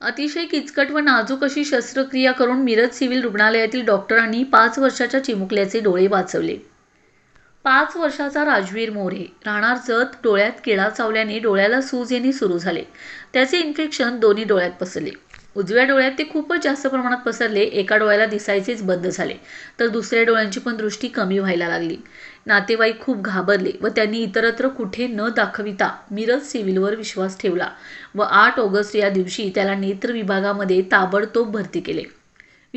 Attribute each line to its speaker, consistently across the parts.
Speaker 1: अतिशय किचकट व नाजूक अशी शस्त्रक्रिया करून मिरज सिव्हिल रुग्णालयातील डॉक्टरांनी पाच वर्षाच्या चिमुकल्याचे डोळे वाचवले. पाच वर्षाचा राजवीर मोरे. राहणार जत डोळ्यात किडा चावल्याने डोळ्याला सूज येणे सुरू झाले. त्याचे इन्फेक्शन दोन्ही डोळ्यात पसरले. उजव्या डोळ्यात ते खूपच जास्त प्रमाणात पसरले एका डोळ्याला दिसायचेच बंद झाले. तर दुसऱ्या डोळ्यांची पण दृष्टी कमी व्हायला लागली. नातेवाईक खूप घाबरले व त्यांनी इतरत्र कुठे न दाखविता मिरज सिव्हिलवर विश्वास ठेवला व आठ ऑगस्ट या दिवशी त्याला नेत्र विभागामध्ये ताबडतोब भरती केले.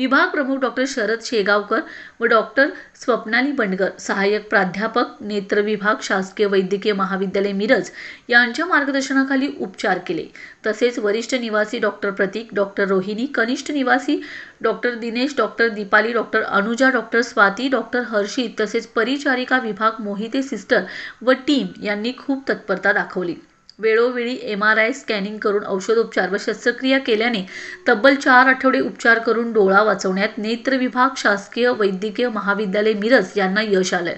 Speaker 1: विभाग प्रमुख डॉक्टर शरद शेगावकर व डॉक्टर स्वप्नाली बंडगर सहाय्यक प्राध्यापक नेत्र विभाग शासकीय वैद्यकीय महाविद्यालय मिरज यांच्या मार्गदर्शनाखाली उपचार केले. तसेच वरिष्ठ निवासी डॉक्टर प्रतीक डॉक्टर रोहिणी कनिष्ठ निवासी doctor Dinesh doctor Deepali doctor Anuja doctor Swati doctor Harshit तसेच परिचारिका विभाग मोहिते सिस्टर व टीम यांनी खूप तत्परता दाखवली. वेळोवेळी एम आर आय स्कॅनिंग करून औषधोपचार व शस्त्रक्रिया केल्याने तब्बल चार आठवडे उपचार करून डोळा वाचवण्यात नेत्र विभाग शासकीय वैद्यकीय महाविद्यालय मिरज यांना यश आलं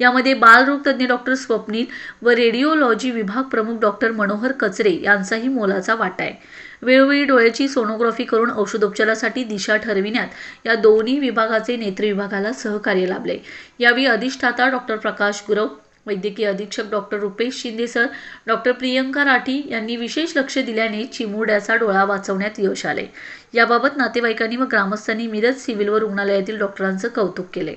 Speaker 1: यामध्ये बालरोग तज्ज्ञ डॉक्टर स्वप्नील व रेडिओलॉजी विभाग प्रमुख डॉक्टर मनोहर कचरे यांचाही मोलाचा वाटा आहे. वेळोवेळी डोळ्याची सोनोग्राफी करून औषधोपचारासाठी दिशा ठरविण्यात या दोन्ही विभागाचे नेत्र विभागाला सहकार्य लाभले यावेळी अधिष्ठाता डॉक्टर प्रकाश गुरव वैद्यकीय अधीक्षक doctor Rupesh Shinde sir doctor Priyanka Rathi यांनी विशेष लक्ष दिल्याने चिमुरड्याचा डोळा वाचवण्यात यश आले. याबाबत नातेवाईकांनी व ग्रामस्थांनी मिरज सिव्हिल व रुग्णालयातील डॉक्टरांचं कौतुक केले.